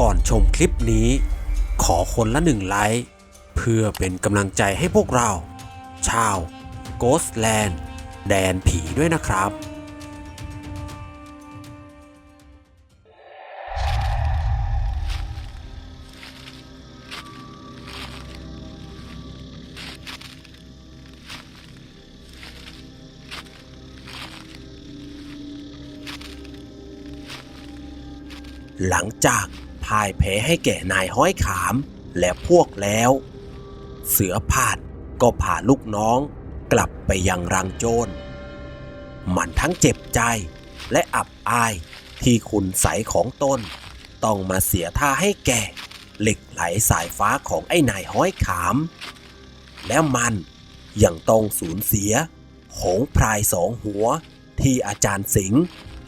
ก่อนชมคลิปนี้ ขอคนละหนึ่งไลค์ เพื่อเป็นกำลังใจให้พวกเรา ชาว Ghostland แดนผีด้วยนะครับ หลังจาก พ่ายแพ้ให้แก่นายห้อยขามและพวกแล้ว เสือผาดก็พาลูกน้องกลับไปยังรังโจร มันทั้งเจ็บใจและอับอายที่คุณใสของตนต้องมาเสียท่าให้แก่ เหล็กไหลสายฟ้าของไอ้นายห้อยขาม แล้วมันยังต้องสูญเสียหงพรายสองหัวที่อาจารย์สิงห์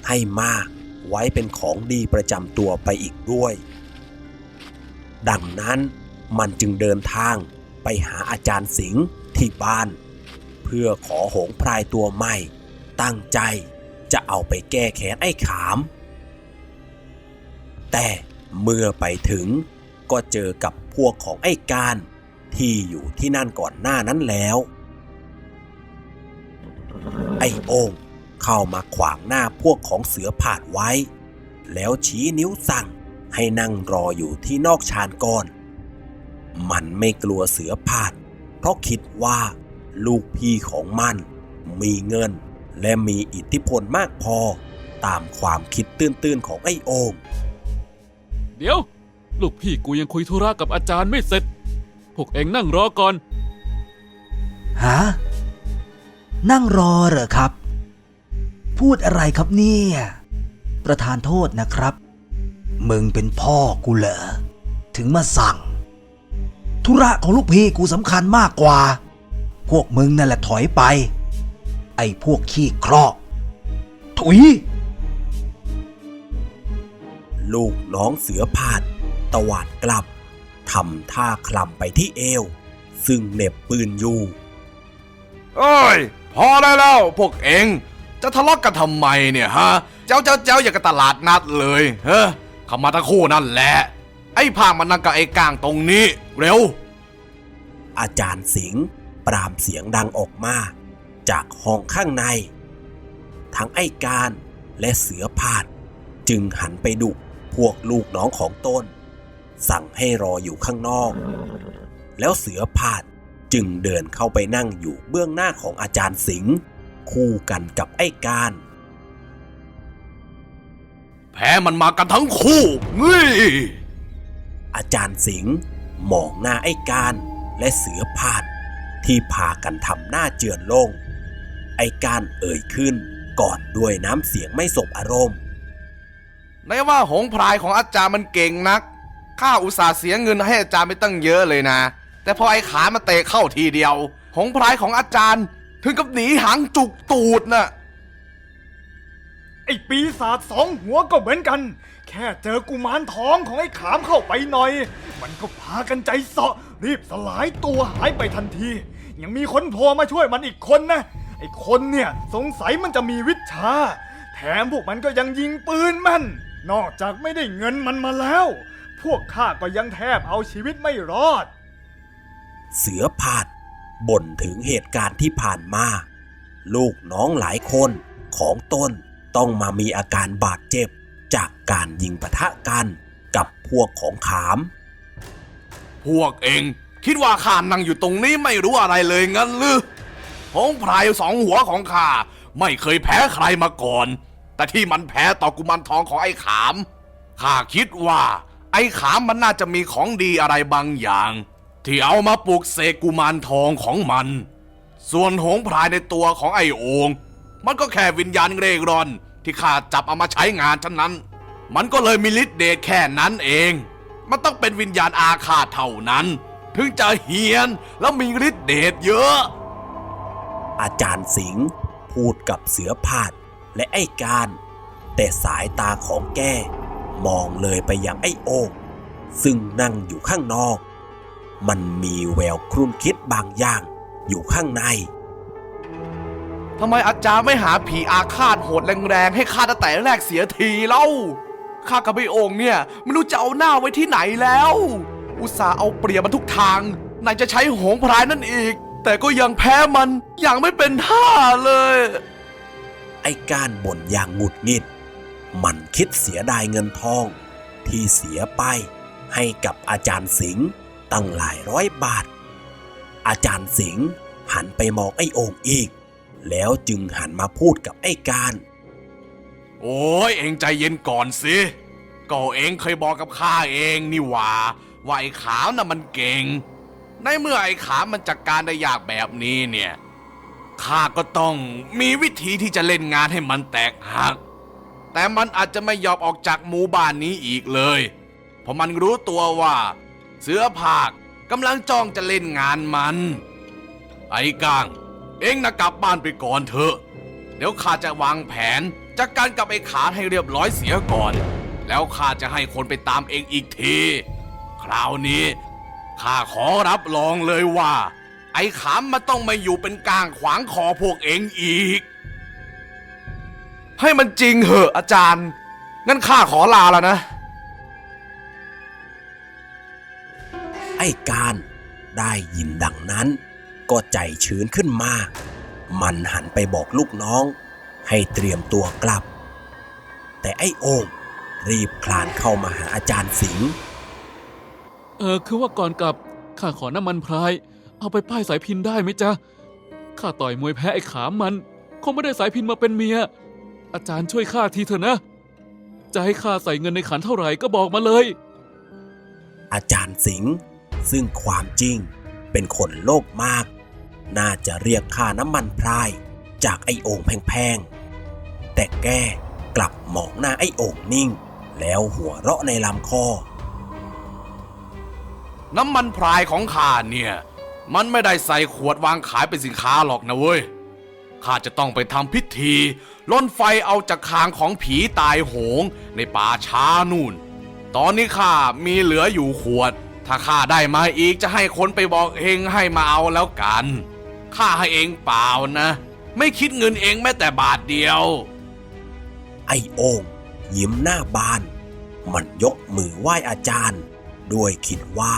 ให้มาไว้เป็นของดีประจำตัวไปอีกด้วย ดังนั้นมันจึงเดินทางไปหาอาจารย์สิงห์ที่บ้าน เพื่อขอหงพรายตัวใหม่ ตั้งใจจะเอาไปแก้แค้นไอ้ขาม แต่เมื่อไปถึงก็เจอกับพวกของไอ้การที่อยู่ที่นั่นก่อนหน้านั้นแล้ว ไอ้โอ่งเข้ามาขวางหน้าพวกของเสือผาดไว้ แล้วชี้นิ้วสั่ง ให้นั่งรออยู่ที่นอกชานก่อน มันไม่กลัวเสือผาด เพราะคิดว่าลูกพี่ของมัน มีเงิน และมีอิทธิพลมากพอ ตามความคิดตื้นๆของไอ้โอ่งเดี๋ยว ลูกพี่กูยังคุยธุระกับอาจารย์ไม่เสร็จ พวกเองนั่งรอก่อน ฮะ นั่งรอเหรอครับ พูดอะไรครับเนี่ย ประธานโทษนะครับ มึงเป็นพ่อกูเหรอ ถึงมาสั่ง ธุระของลูกพี่กูสำคัญมากกว่า พวกมึงนั่นแหละถอยไป ไอ้พวกขี้เคราะห์ถุย ลูกน้องเสือผาด ตวาดกลับทำท่าคลำไปที่เอว ซึ่งเหน็บปืนอยู่เอ้ย พอได้แล้ว พวกเองจะทะเลาะกันทำไมเนี่ยฮะ เจ้าเจ้าเจ้าอย่างกับตลาดนัดเลย เฮ้ เข้ามาทั้งคู่นั่นแหละ ไอ้พางมันนั่งกับไอ้กลางตรงนี้ เร็ว อาจารย์สิงห์ปรามเสียงดังออกมา จากห้องข้างใน ทั้งไอ้การและเสือผาด จึงหันไปดุพวกลูกน้องของตนสั่งให้รออยู่ข้างนอก แล้วเสือผาดจึงเดินเข้าไปนั่งอยู่เบื้องหน้าของอาจารย์สิงห์คู่กันกับไอ้การ พ้มันมากันทั้งคู่เฮ้ยอาจารย์สิงห์มองหน้าไอ้การและเสือผาดที่พากันทำหน้าเจือนลง ไอ้การเอ่ยขึ้นก่อนด้วยน้ำเสียงไม่สบอารมณ์ในว่าหงพรายของอาจารย์มันเก่งนัก ข้าอุตส่าห์เสียเงินให้อาจารย์ไปตั้งเยอะเลยนะ แต่พอไอ้ขามาเตะเข้าทีเดียว หงพรายของอาจารย์ ถึงกับหนีหางจุกตูดน่ะ อ้ปีศาจสองหัวก็เหมือนกัน แค่เจอกุมารทองของไอ้ขามเข้าไปหน่อย มันก็พากันใจเสาะ รีบสลายตัวหายไปทันที ยังมีคนโผล่มาช่วยมันอีกคนนะ ไอ้คนเนี่ยสงสัยมันจะมีวิชา แถมพวกมันก็ยังยิงปืนมัน นอกจากไม่ได้เงินมันมาแล้ว พวกข้าก็ยังแทบเอาชีวิตไม่รอด เสือผาดบ่นถึงเหตุการณ์ที่ผ่านมา ลูกน้องหลายคนของตน ต้องมามีอาการบาดเจ็บ จากการยิงปะทะกันกับพวกของขาม พวกเองคิดว่าข้านั่งอยู่ตรงนี้ไม่รู้อะไรเลยงั้นหรือหงพรายสองหัวของข้าไม่เคยแพ้ใครมาก่อน แต่ที่มันแพ้ต่อกุมารทองของไอ้ขามข้าคิดว่า ไอ้ขามมันน่าจะมีของดีอะไรบางอย่าง ที่เอามาปลูกเสกกุมารทองของมัน ส่วนหงพรายในตัวของไอ้โอง มันก็แค่วิญญาณเร่ร่อน ที่ข้าจับเอามาใช้งานฉะนั้น มันก็เลยมีฤทธิ์เดชแค่นั้นเอง มันต้องเป็นวิญญาณอาฆาตเท่านั้น ถึงจะเฮียนแล้วมีฤทธิ์เดชเยอะ อาจารย์สิงห์พูดกับเสือผาดและไอ้การ แต่สายตาของแกมองเลยไปยังไอ้โอ่งซึ่งนั่งอยู่ข้างนอก มันมีแววครุ่นคิดบางอย่างอยู่ข้างใน ทำไมอาจารย์ไม่หาผีอาฆาตโหดแรงๆ ให้ข้าตั้งแต่แรกเสียทีเล่า ข้ากับไอ้โอ่งเนี่ย ไม่รู้จะเอาหน้าไว้ที่ไหนแล้ว อุตส่าห์เอาเปรียบมันทุกทางไหนจะใช้หงพรายนั่นอีก แต่ก็ยังแพ้มันอย่างไม่เป็นท่าเลย ไอ้การบ่นอย่างหงุดหงิด มันคิดเสียดายเงินทอง ที่เสียไปให้กับอาจารย์สิงห์ตั้งหลายร้อยบาท อาจารย์สิงห์หันไปมองไอ้โอ่งอีก แล้วจึงหันมาพูดกับไอ้การ โอ้ยเองใจเย็นก่อนสิก็เองเคยบอกกับข้าเองนี่หว่าว่าไอ้ขาวน่ะมันเก่ง ในเมื่อไอ้ขาวมันจัดการได้ยากแบบนี้เนี่ยข้าก็ต้องมีวิธีที่จะเล่นงานให้มันแตกหัก แต่มันอาจจะไม่ยอมออกจากหมู่บ้านนี้อีกเลย เพราะมันรู้ตัวว่า เสือผากกำลังจ้องจะเล่นงานมัน ไอ้กาง เองนะกลับบ้านไปก่อนเถอะ เดี๋ยวข้าจะวางแผนจัดกการกับไอ้ขาให้เรียบร้อยเสียก่อน แล้วข้าจะให้คนไปตามเองอีกที คราวนี้ข้าขอรับรองเลยว่า ไอ้ขามมันต้องมาอยู่เป็นกลางขวางคอพวกเองอีก ให้มันจริงเหอะอาจารย์ งั้นข้าขอลาแล้วนะ ไอ้การได้ยินดังนั้น ก็ใจชื้นขึ้นมา มันหันไปบอกลูกน้อง ให้เตรียมตัวกลับ แต่ไอ้โอ่งรีบคลานเข้ามาหาอาจารย์สิงห์เออคือว่าก่อนกลับข้าขอน้ำมันพราย เอาไปป้ายสายพินได้ไหมจ๊ะข้าต่อยมวยแพ้ไอ้ขามมัน คงไม่ได้สายพินมาเป็นเมีย อาจารย์ช่วยข้าทีเถอะนะ จะให้ข้าใส่เงินในขันเท่าไหร่ก็บอกมาเลย อาจารย์สิงห์ซึ่งความจริงเป็นคนโลภมาก น่าจะเรียกค่าน้ำมันพราย จากไอ้โอ่งแพงๆ แต่แกกลับมองหน้าไอ้โอ่งนิ่ง แล้วหัวเราะในลำคอ น้ำมันพรายของข้าเนี่ย มันไม่ได้ใส่ขวดวางขายเป็นสินค้าหรอกนะเว้ยข้าจะต้องไปทำพิธีล่นไฟเอาจากคางของผีตายโหงในป่าช้านู่น ตอนนี้ข้ามีเหลืออยู่ขวด ถ้าข้าได้มาอีกจะให้คนไปบอกเองให้มาเอาแล้วกัน ข้าให้เองเปล่านะ ไม่คิดเงินเองแม้แต่บาทเดียว ไอ้โอ่งยิ้มหน้าบาน มันยกมือไหว้อาจารย์ ด้วยคิดว่า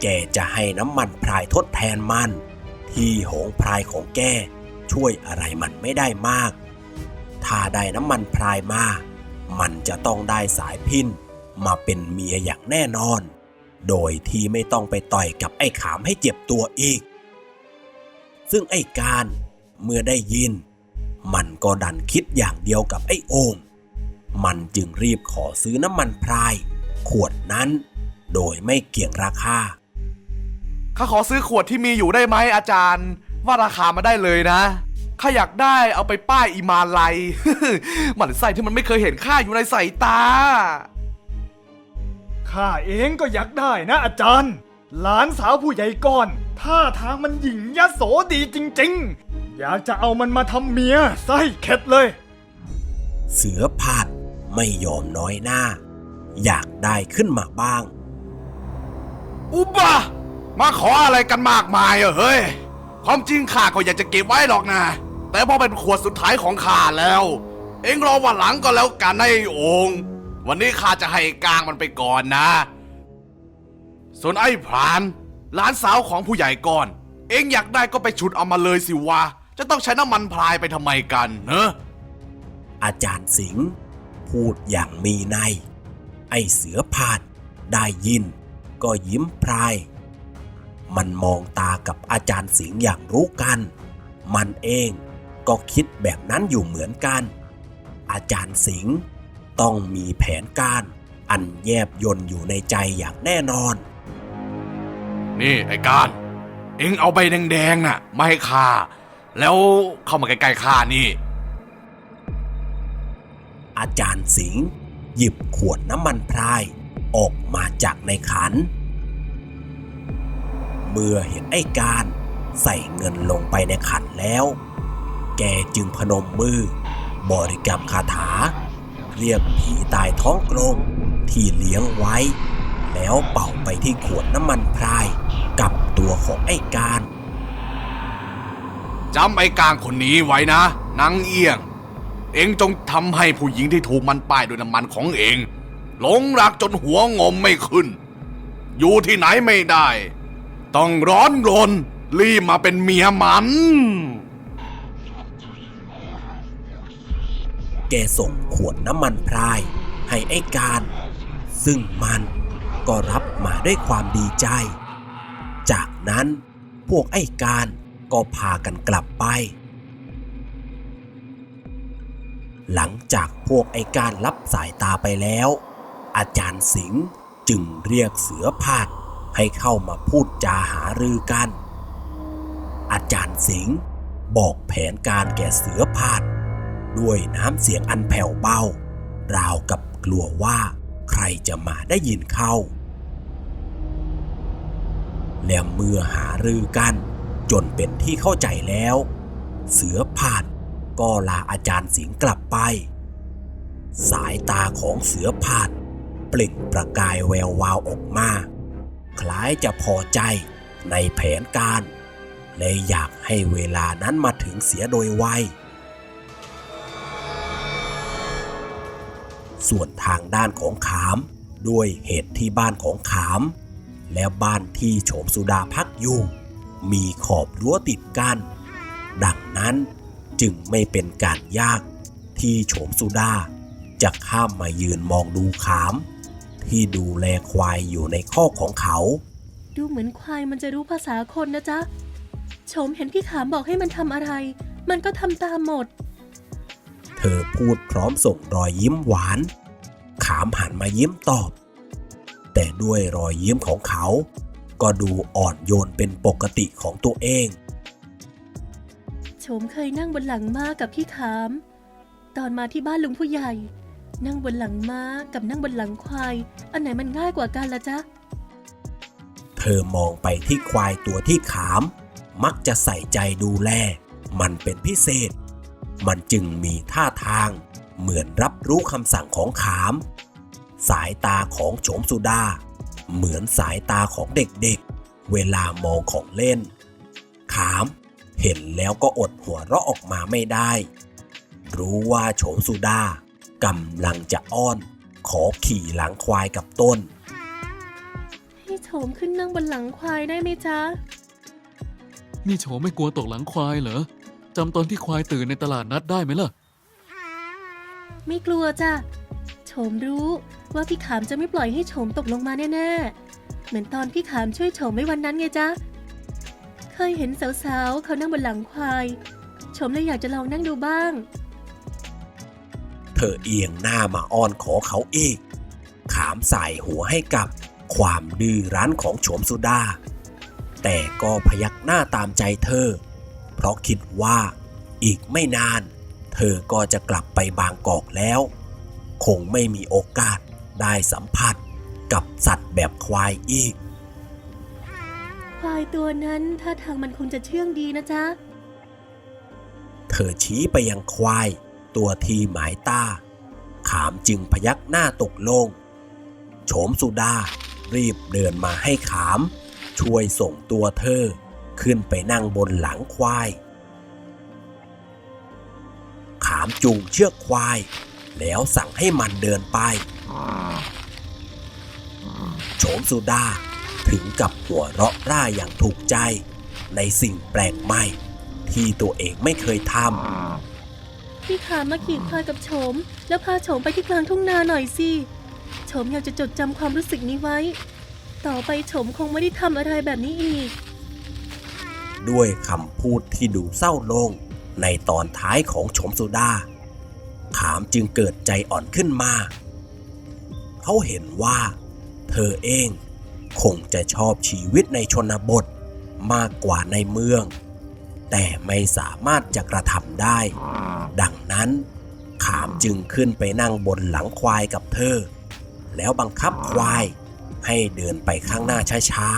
แกจะให้น้ำมันพรายทดแทนมัน ที่หงพรายของแกช่วยอะไรมันไม่ได้มาก ถ้าได้น้ำมันพรายมา มันจะต้องได้สายพินมาเป็นเมียอย่างแน่นอน โดยที่ไม่ต้องไปต่อยกับไอ้ขามให้เจ็บตัวอีก ซึ่งไอ้การเมื่อได้ยิน มันก็ดันคิดอย่างเดียวกับไอ้โอ่งมันจึงรีบขอซื้อน้ำมันพราย ขวดนั้น โดยไม่เกี่ยงราคาข้าขอซื้อขวดที่มีอยู่ได้ไหมอาจารย์ ว่าราคามาได้เลยนะข้าอยากได้เอาไปป้ายอีมาลัยหมันไส้ที่มันไม่เคยเห็นข้าอยู่ในสายตาข้าเองก็อยากได้นะอาจารย์ หลานสาวผู้ใหญ่ก้อนท่าทางมันหยิ่งยโสดีจริงๆ อยากจะเอามันมาทำเมียไส้เข็ดเลย เสือผาดไม่ยอมน้อยหน้า อยากได้ขึ้นมาบ้าง อุบะมาขออะไรกันมากมายอะเฮ้ย ความจริงข้าก็อยากจะเก็บไว้หรอกนะ แต่พอเป็นขวดสุดท้ายของข้าแล้ว เอ็งรอวันหลังก็แล้วกันไอ้โองค์วันนี้ข้าจะให้กลางมันไปก่อนนะ ส่วนไอ้พรานหลานสาวของผู้ใหญ่ก่อน เองอยากได้ก็ไปฉุดเอามาเลยสิวะ จะต้องใช้น้ำมันพรายไปทำไมกันเนอะอาจารย์สิงห์พูดอย่างมีใน ไอ้เสือผาดได้ยิน ก็ยิ้มพราย มันมองตากับอาจารย์สิงห์อย่างรู้กัน มันเองก็คิดแบบนั้นอยู่เหมือนกัน อาจารย์สิงห์ต้องมีแผนการอันแยบยนอยู่ในใจอย่างแน่นอน นี่ไอ้การ เอ็งเอาใบแดงๆน่ะมาให้ข้าแล้วเข้ามาใกล้ๆข้านี่ อาจารย์สิงห์หยิบขวดน้ำมันพรายออกมาจากในขัน เมื่อเห็นไอ้การใส่เงินลงไปในขันแล้ว แกจึงพนมมือบริกรรมคาถา เรียกผีตายท้องกลมที่เลี้ยงไว้ แล้วเป่าไปที่ขวดน้ำมันพราย กับตัวของไอ้การจำไอ้กลางคนนี้ไว้นะนางเอียง เองจงทำให้ผู้หญิงที่ถูกมันป้ายด้วยน้ำมันของเองหลงรักจนหัวงมไม่ขึ้น อยู่ที่ไหนไม่ได้ ต้องร้อนรนรีบมาเป็นเมียมัน แกส่งขวดน้ำมันพราย ให้ไอ้การ ซึ่งมันก็รับมาด้วยความดีใจ จากนั้นพวกไอ้การก็พากันกลับไป หลังจากพวกไอ้การรับสายตาไปแล้ว อาจารย์สิงห์จึงเรียกเสือพาดให้เข้ามาพูดจาหารือกัน อาจารย์สิงห์บอกแผนการแก่เสือพาดด้วยน้ำเสียงอันแผ่วเบา ราวกับกลัวว่าใครจะมาได้ยินเข้า แล้วเมื่อหารือกัน จนเป็นที่เข้าใจแล้ว เสือผาดก็ลาอาจารย์สิงห์กลับไป สายตาของเสือผาดเปล่งประกายแวววาวออกมา คล้ายจะพอใจในแผนการ และอยากให้เวลานั้นมาถึงเสียโดยไวส่วนทางด้านของขาม ด้วยเหตุที่บ้านของขาม และบ้านที่โฉมสุดาพักอยู่ มีขอบรั้วติดกัน ดังนั้นจึงไม่เป็นการยากที่โฉมสุดาจะข้ามมายืนมองดูขาม ที่ดูแลควายอยู่ในข้อกของเขา ดูเหมือนควายมันจะรู้ภาษาคนนะจ๊ะโฉมเห็นพี่ขามบอกให้มันทำอะไร มันก็ทำตามหมด เธอพูดพร้อมส่งรอยยิ้มหวาน ขามหันมายิ้มตอบ แต่ด้วยรอยยิ้มของเขา ก็ดูอ่อนโยนเป็นปกติของตัวเองโฉมเคยนั่งบนหลังม้ากับพี่ขาม ตอนมาที่บ้านลุงผู้ใหญ่ นั่งบนหลังม้ากับนั่งบนหลังควาย อันไหนมันง่ายกว่ากันละจ๊ะ เธอมองไปที่ควายตัวที่ขาม มักจะใส่ใจดูแล มันเป็นพิเศษ มันจึงมีท่าทาง เหมือนรับรู้คำสั่งของขาม สายตาของโฉมสุดา เหมือนสายตาของเด็กๆ เวลามองของเล่น ขามเห็นแล้วก็อดหัวเราะออกมาไม่ได้ รู้ว่าโฉมสุดากำลังจะอ้อน ขอขี่หลังควายกับต้น ให้โฉมขึ้นนั่งบนหลังควายได้ไหมจ๊ะ นี่โฉมไม่กลัวตกหลังควายเหรอจำตอนที่ควายตื่นในตลาดนัดได้ไหมล่ะ ไม่กลัวจ้ะ โฉมรู้ ว่าพี่ขามจะไม่ปล่อยให้โฉมตกลงมาแน่ๆ เหมือนตอนพี่ขามช่วยโฉมไว้วันนั้นไงจ๊ะ เคยเห็นสาวๆ เขานั่งบนหลังควาย โฉมเลยอยากจะลองนั่งดูบ้าง เธอเอียงหน้ามาอ้อนขอเขาอีก ขามใส่หัวให้กับความดื้อรั้นของโฉมสุดา แต่ก็พยักหน้าตามใจเธอ เพราะคิดว่าอีกไม่นาน เธอก็จะกลับไปบางกอกแล้ว คงไม่มีโอกาส ได้สัมผัสกับสัตว์แบบควายอีก ควายตัวนั้นท่าทางมันคงจะเชื่องดีนะจ๊ะ เธอชี้ไปยังควาย ตัวทีหมายตา ขามจึงพยักหน้าตกลง โฉมสุดารีบเดินมาให้ขาม ช่วยส่งตัวเธอขึ้นไปนั่งบนหลังควาย ขามจูงเชือกควาย แล้วสั่งให้มันเดินไป โฉมสุดาถึงกับหัวเราะร่าอย่างถูกใจในสิ่งแปลกใหม่ ที่ตัวเองไม่เคยทำพี่ขามมาขี่ควายกับโฉม แล้วพาโฉมไปที่กลางทุ่งนาหน่อยสิโฉมอยากจะจดจำความรู้สึกนี้ไว้ ต่อไปโฉมคงไม่ได้ทำอะไรแบบนี้อีก ด้วยคำพูดที่ดูเศร้าลงในตอนท้ายของโฉมสุดา ขามจึงเกิดใจอ่อนขึ้นมา เขาเห็นว่า เธอเองคงจะชอบชีวิตในชนบทมากกว่าในเมือง แต่ไม่สามารถจะกระทำได้ ดังนั้น ขามจึงขึ้นไปนั่งบนหลังควายกับเธอ แล้วบังคับควายให้เดินไปข้างหน้าช้า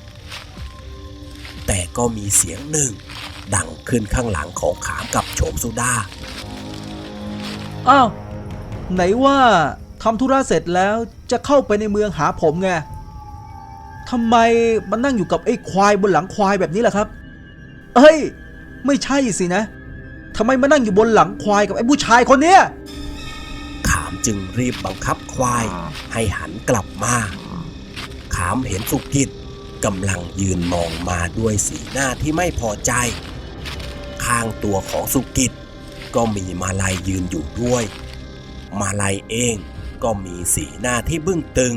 ๆ แต่ก็มีเสียงหนึ่ง ดังขึ้นข้างหลังของขามกับโฉมสุดา อ้าว ไหนว่า ทำธุระเสร็จแล้วจะเข้าไปในเมืองหาผมไงทำไมมานั่งอยู่กับไอ้ควายบนหลังควายแบบนี้ล่ะครับ เอ้ย ไม่ใช่สินะทำไมมานั่งอยู่บนหลังควายกับไอ้ผู้ชายคนเนี้ยขามจึงรีบบังคับควายให้หันกลับมา ขามเห็นสุกิตกำลังยืนมองมาด้วยสีหน้าที่ไม่พอใจ ข้างตัวของสุกิตก็มีมาลัยยืนอยู่ด้วย มาลัยเอง ก็มีสีหน้าที่บึ้งตึง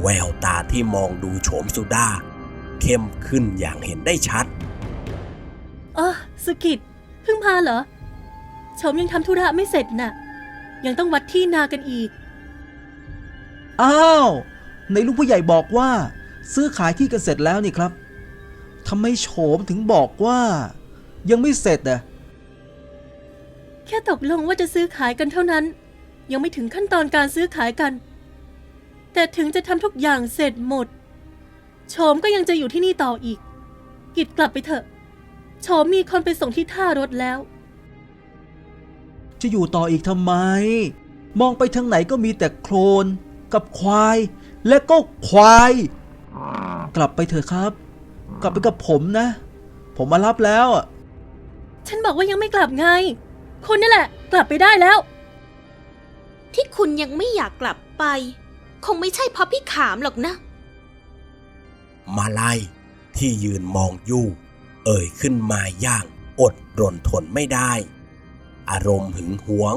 แววตาที่มองดูโฉมสุดา เข้มขึ้นอย่างเห็นได้ชัดเออสุกิตเพิ่งมาเหรอโฉมยังทำธุระไม่เสร็จน่ะ ยังต้องวัดที่นากันอีก อ้าว ในลูกผู้ใหญ่บอกว่า ซื้อขายที่กันเสร็จแล้วนี่ครับทำไมโฉมถึงบอกว่า ยังไม่เสร็จอะแค่ตกลงว่าจะซื้อขายกันเท่านั้น ยังไม่ถึงขั้นตอนการซื้อขายกัน แต่ถึงจะทำทุกอย่างเสร็จหมด โฉมก็ยังจะอยู่ที่นี่ต่ออีก กิดกลับไปเถอะ โฉมมีคนไปส่งที่ท่ารถแล้ว จะอยู่ต่ออีกทำไม มองไปทางไหนก็มีแต่โคลน กับควาย และก็ควาย กลับไปเถอะครับ กลับไปกับผมนะ ผมมารับแล้วอะฉันบอกว่ายังไม่กลับไง คุณนี่แหละ กลับไปได้แล้ว ที่คุณยังไม่อยากกลับไป คงไม่ใช่เพราะพี่ขามหรอกนะ มาลัยที่ยืนมองอยู่ เอ่ยขึ้นมาอย่างอดรนทนไม่ได้ อารมณ์หึงหวง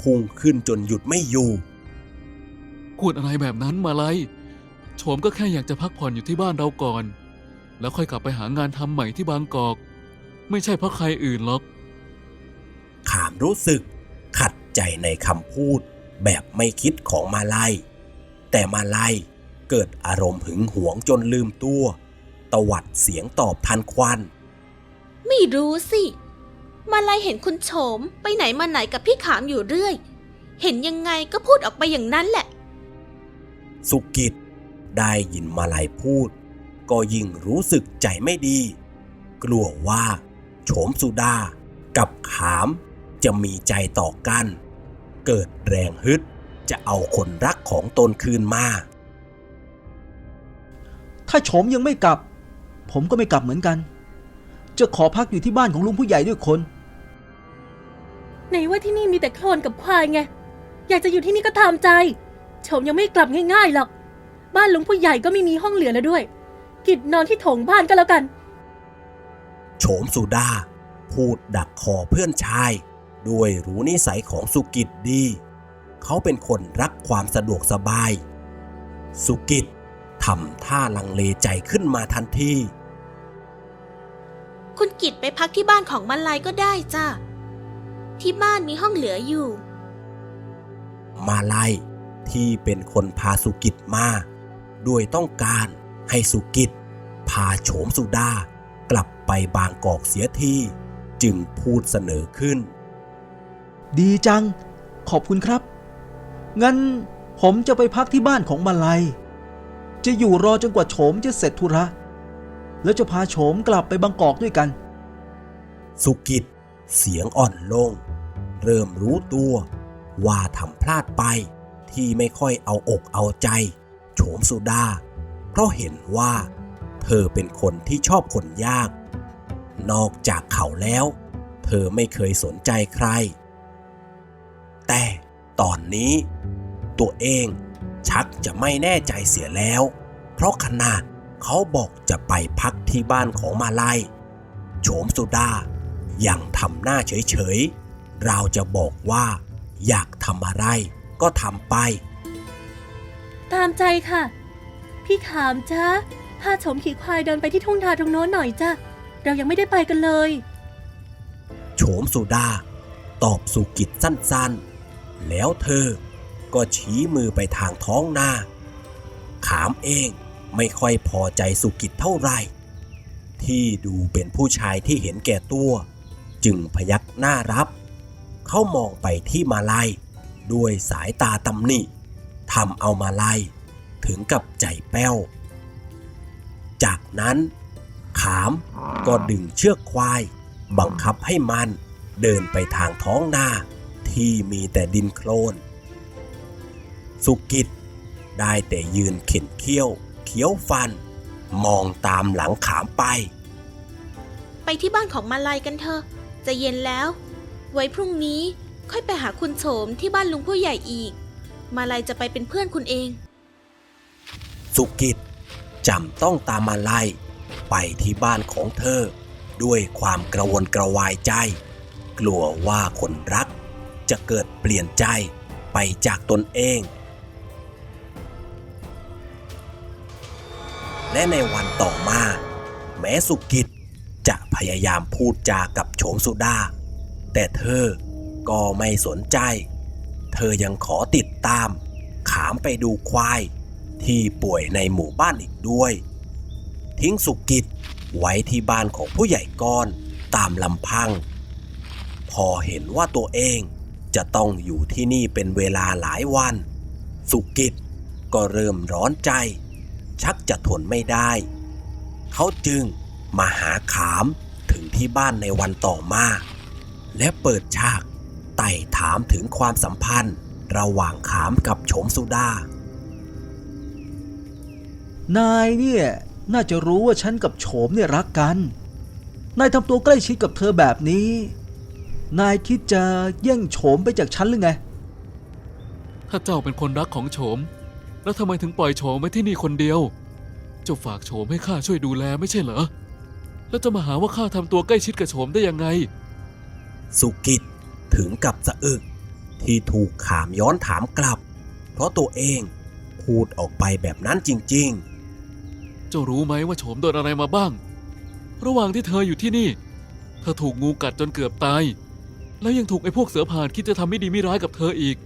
พุ่งขึ้นจนหยุดไม่อยู่ พูดอะไรแบบนั้นมาลัยโฉมก็แค่อยากจะพักผ่อนอยู่ที่บ้านเราก่อน แล้วค่อยกลับไปหางานทำใหม่ที่บางกอก ไม่ใช่เพราะใครอื่นหรอก ขามรู้สึกขัดใจในคำพูด แบบไม่คิดของมาลัยแต่มาลัยเกิดอารมณ์หึงหวงจนลืมตัว ตวัดเสียงตอบทันควัน ไม่รู้สิ มาลายเห็นคุณโฉมไปไหนมาไหนกับพี่ขามอยู่เรื่อย เห็นยังไงก็พูดออกไปอย่างนั้นแหละ สุกิตได้ยินมาลัยพูด ก็ยิ่งรู้สึกใจไม่ดี กลัวว่า โฉมสุดากับขามจะมีใจต่อกัน เกิดแรงฮึด จะเอาคนรักของตนคืนมา ถ้าโฉมยังไม่กลับ ผมก็ไม่กลับเหมือนกัน จะขอพักอยู่ที่บ้านของลุงผู้ใหญ่ด้วยคน ไหนว่าที่นี่มีแต่โคลนกับควายไง อยากจะอยู่ที่นี่ก็ตามใจ โฉมยังไม่กลับง่ายๆหรอก บ้านลุงผู้ใหญ่ก็ไม่มีห้องเหลือแล้วด้วย กิดนอนที่โถงบ้านก็แล้วกัน โฉมสุดาพูดดักคอเพื่อนชาย ด้วยรู้นิสัยของสุกิตดี เขาเป็นคนรักความสะดวกสบาย สุกิตทำท่าลังเลใจขึ้นมาทันทีคุณกิจไปพักที่บ้านของมาลายก็ได้จ้ะ ที่บ้านมีห้องเหลืออยู่ มาลัยที่เป็นคนพาสุกิตมา ด้วยต้องการให้สุกิตพาโฉมสุดากลับไปบางกอกเสียทีจึงพูดเสนอขึ้น ดีจัง ขอบคุณครับ งั้นผมจะไปพักที่บ้านของมาลัย จะอยู่รอจนกว่าโฉมจะเสร็จธุระ แล้วจะพาโฉมกลับไปบางกอกด้วยกัน สุกิตเสียงอ่อนลง เริ่มรู้ตัวว่าทำพลาดไปที่ไม่ค่อยเอาอกเอาใจ โฉมสุดา เพราะเห็นว่า เธอเป็นคนที่ชอบคนยาก นอกจากเขาแล้ว เธอไม่เคยสนใจใคร แต่ตอนนี้ ตัวเองชักจะไม่แน่ใจเสียแล้ว เพราะขนาดเขาบอกจะไปพักที่บ้านของมาลัยโฉมสุดายังทำหน้าเฉยๆ เราจะบอกว่า อยากทำอะไรก็ทำไป ตามใจค่ะ พี่ขามจ้าพาโฉมขี่ควายเดินไปที่ทุ่งนาตรงโน้นหน่อยจ้ะเรายังไม่ได้ไปกันเลย โฉมสุดา ตอบสุกิจสั้นๆ แล้วเธอก็ชี้มือไปทางท้องนา ขามเองไม่ค่อยพอใจสุกิจเท่าไหร่ ที่ดูเป็นผู้ชายที่เห็นแก่ตัว จึงพยักหน้ารับ เขามองไปที่มาลัยด้วยสายตาตำหนิทำเอามาลัยถึงกับใจแป้ว จากนั้น ขามก็ดึงเชือกควาย บังคับให้มันเดินไปทางท้องนา ที่มีแต่ดินโคลน สุกิตได้แต่ยืนเข็นเขี้ยวเคี้ยวฟัน มองตามหลังขามไป ไปที่บ้านของมาลายกันเถอะ จะเย็นแล้ว ไว้พรุ่งนี้ค่อยไปหาคุณโฉมที่บ้านลุงผู้ใหญ่อีก มาลัยจะไปเป็นเพื่อนคุณเอง สุกิจจำต้องตามมาไล่ไปที่บ้านของเธอ ด้วยความกระวนกระวายใจ กลัวว่าคนรัก จะเกิดเปลี่ยนใจไปจากตนเอง และในวันต่อมา แม้สุกิจจะพยายามพูดจากับโฉมสุดา แต่เธอก็ไม่สนใจ เธอยังขอติดตาม ขามไปดูควายที่ป่วยในหมู่บ้านอีกด้วย ทิ้งสุกิจไว้ที่บ้านของผู้ใหญ่ก้อนตามลำพัง พอเห็นว่าตัวเอง จะต้องอยู่ที่นี่เป็นเวลาหลายวัน สุกิจก็เริ่มร้อนใจ ชักจะทนไม่ได้ เขาจึงมาหาขามถึงที่บ้านในวันต่อมา และเปิดฉากไต่ถามถึงความสัมพันธ์ ระหว่างขามกับโฉมสุดา นายเนี่ยน่าจะรู้ว่าฉันกับโฉมเนี่ยรักกัน นายทำตัวใกล้ชิดกับเธอแบบนี้ นายคิดจะแย่งโฉมไปจากฉันหรือไง ถ้าเจ้าเป็นคนรักของโฉม แล้วทำไมถึงปล่อยโฉมไว้ที่นี่คนเดียว เจ้าฝากโฉมให้ข้าช่วยดูแลไม่ใช่เหรอ แล้วจะมาหาว่าข้าทำตัวใกล้ชิดกับโฉมได้ยังไง สุกิจถึงกับสะอึกที่ถูกขามย้อนถามกลับ เพราะตัวเองพูดออกไปแบบนั้นจริงเจ้ารู้ไหมว่าโฉมโดนอะไรมาบ้าง ระหว่างที่เธออยู่ที่นี่ เธอถูกงูกัดจนเกือบตาย แล้วยังถูกไอ้พวกเสือผ่านคิดจะทำไม่ดีไม่ร้ายกับเธออีก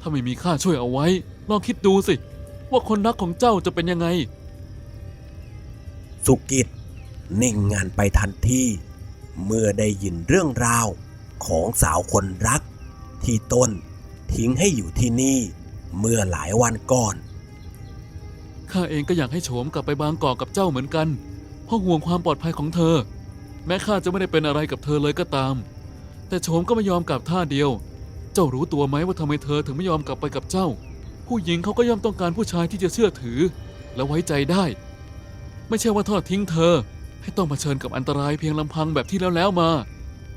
ถ้าไม่มีข้าช่วยเอาไว้ ลองคิดดูสิ ว่าคนรักของเจ้าจะเป็นยังไงๆสุกิจนิ่งงานไปทันทีเมื่อได้ยินเรื่องราวของสาวคนรัก ที่ต้นทิ้งให้อยู่ที่นี่เมื่อหลายวันก่อน ข้าเองก็อยากให้โฉมกลับไปบางกอกกับเจ้าเหมือนกัน เพราะห่วงความปลอดภัยของเธอ แม้ข้าจะไม่ได้เป็นอะไรกับเธอเลยก็ตาม แต่โฉมก็ไม่ยอมกลับท่าเดียว เจ้ารู้ตัวไหมว่าทำไมเธอถึงไม่ยอมกลับไปกับเจ้า ผู้หญิงเขาก็ย่อมต้องการผู้ชายที่จะเชื่อถือ และไว้ใจได้ ไม่ใช่ว่าทอดทิ้งเธอ ให้ต้องเผชิญกับอันตรายเพียงลำพังแบบที่แล้วแล้วๆมา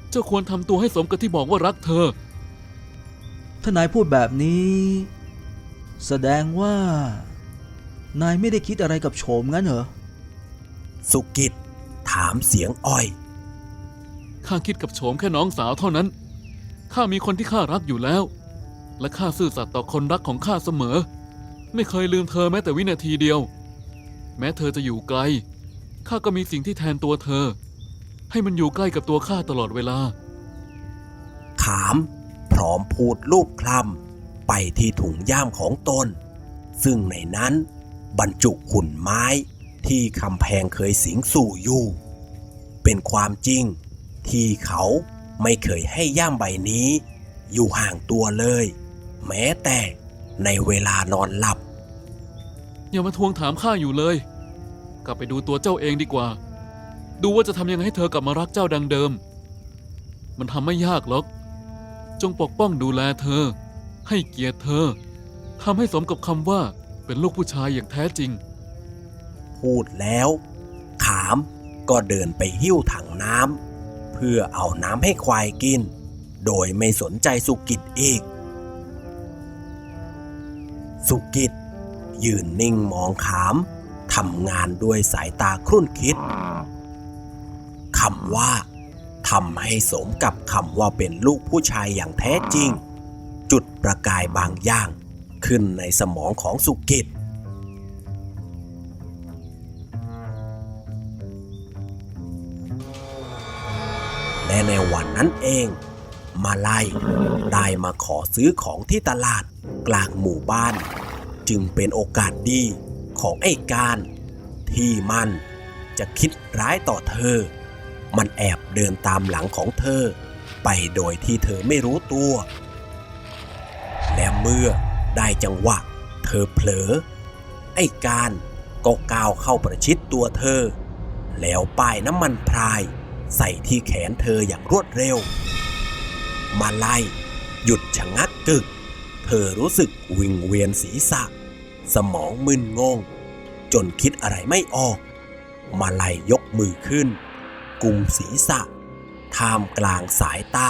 เจ้าควรทำตัวให้สมกับที่บอกว่ารักเธอ ถ้านายพูดแบบนี้ แสดงว่า นายไม่ได้คิดอะไรกับโฉมงั้นเหรอ สุกิจถามเสียงอ้อย ข้าคิดกับโฉมแค่น้องสาวเท่านั้น ข้ามีคนที่ข้ารักอยู่แล้ว และข้าซื่อสัตย์ต่อคนรักของข้าเสมอ ไม่เคยลืมเธอแม้แต่วินาทีเดียว แม้เธอจะอยู่ไกล ข้าก็มีสิ่งที่แทนตัวเธอ ให้มันอยู่ใกล้กับตัวข้าตลอดเวลา ขามพร้อมพูดลูบคลำไปที่ถุงย่ามของตน ซึ่งในนั้นบรรจุหุ่นไม้ที่คำแพงเคยสิงสู่อยู่ เป็นความจริง ที่เขาไม่เคยให้ย่ามใบนี้ อยู่ห่างตัวเลย แม้แต่ในเวลานอนหลับ อย่ามาทวงถามข้าอยู่เลย กลับไปดูตัวเจ้าเองดีกว่า ดูว่าจะทำยังไงให้เธอกลับมารักเจ้าดังเดิม มันทำไม่ยากหรอก จงปกป้องดูแลเธอ ให้เกียรติเธอทำให้สมกับคำว่าเป็นลูกผู้ชายอย่างแท้จริง พูดแล้ว ขามก็เดินไปหิ้วถังน้ำ เพื่อเอาน้ำให้ควายกิน โดยไม่สนใจสุกิจอีก สุกิจยืนนิ่งมองขามทำงานด้วยสายตาครุ่นคิดคำว่าทำให้สมกับคำว่าเป็นลูกผู้ชายอย่างแท้จริง จุดประกายบางอย่างขึ้นในสมองของสุกิจ ในวันนั้นเอง มาไล่ได้มาขอซื้อของที่ตลาดกลางหมู่บ้าน จึงเป็นโอกาสดีของไอ้การ ที่มันจะคิดร้ายต่อเธอ มันแอบเดินตามหลังของเธอ ไปโดยที่เธอไม่รู้ตัว และเมื่อได้จังหวะ เธอเผลอ ไอ้การก็ก้าวเข้าประชิดตัวเธอ แล้วป้ายน้ำมันพราย ใส่ที่แขนเธออย่างรวดเร็ว มาไล่หยุดชะงักกึก เธอรู้สึกวิงเวียนศีรษะ สมองมึนงง จนคิดอะไรไม่ออก มาไล่ยกมือขึ้น กุมศีรษะ ท่ามกลางสายตา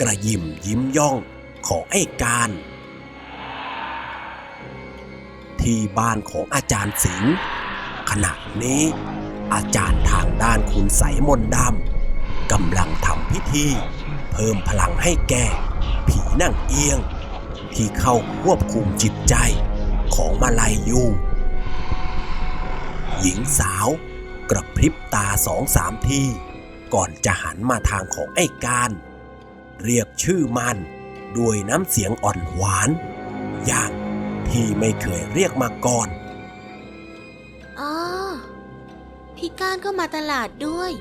กระยิมยิ้มย่องของไอ้การ ที่บ้านของอาจารย์สิงห์ขณะนี้ อาจารย์ทางด้านคุณใสยมนต์ดำกำลังทำพิธี เพิ่มพลังให้แก่ ผีนั่งเอียง ที่เข้าควบคุมจิตใจของมาลายยูหญิงสาวกระพริบตาสองสามที ก่อนจะหันมาทางของไอ้การ เรียกชื่อมันด้วยน้ำเสียงอ่อนหวาน อย่างที่ไม่เคยเรียกมาก่อน พี่ก้านก็มาตลาดด้วย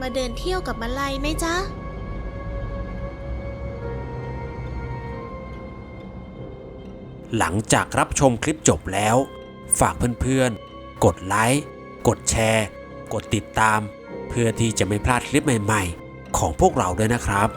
มาเดินเที่ยวกับมาลัยไหมจ๊ะ หลังจากรับชมคลิปจบแล้ว ฝากเพื่อนๆ กดไลค์ กดแชร์ กดติดตาม เพื่อที่จะไม่พลาดคลิปใหม่ๆ ของพวกเราด้วยนะครับ